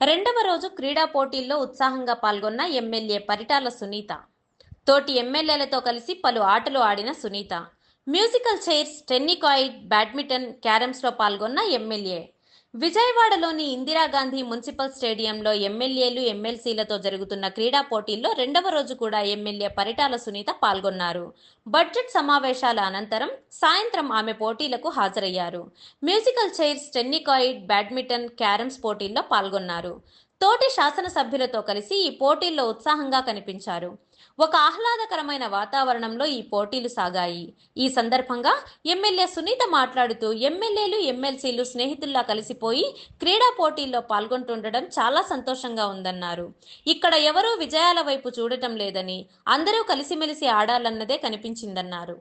రెండవ రోజు క్రీడా పోటీల్లో ఉత్సాహంగా పాల్గొన్న ఎమ్మెల్యే పరిటాల సునీత. తోటి ఎమ్మెల్యేలతో కలిసి పలు ఆటలు ఆడిన Sunitha. Musical chairs tennikoit badminton క్యారమ్స్లో పాల్గొన్న ఎమ్మెల్యే. విజయవాడలోని ఇందిరాగాంధీ మున్సిపల్ స్టేడియంలో ఎమ్మెల్యేలు ఎమ్మెల్సీలతో జరుగుతున్న క్రీడా పోటీల్లో రెండవ రోజు కూడా ఎమ్మెల్యే పరిటాల సునీత పాల్గొన్నారు. బడ్జెట్ సమావేశాల అనంతరం సాయంత్రం ఆమె పోటీలకు హాజరయ్యారు. Musical chairs tennikoit badminton carroms పోటీల్లో పాల్గొన్నారు. తోటి శాసనసభ్యులతో కలిసి ఈ పోటీల్లో ఉత్సాహంగా కనిపించారు. ఒక ఆహ్లాదకరమైన వాతావరణంలో ఈ పోటీలు సాగాయి. ఈ సందర్భంగా ఎమ్మెల్యే సునీత మాట్లాడుతూ ఎమ్మెల్యేలు ఎమ్మెల్సీలు స్నేహితుల్లా కలిసిపోయి క్రీడా పోటీల్లో పాల్గొంటుండడం చాలా సంతోషంగా ఉందన్నారు. ఇక్కడ ఎవరూ విజయాల వైపు చూడటం లేదని అందరూ కలిసిమెలిసి ఆడాలన్నదే కనిపించిందన్నారు.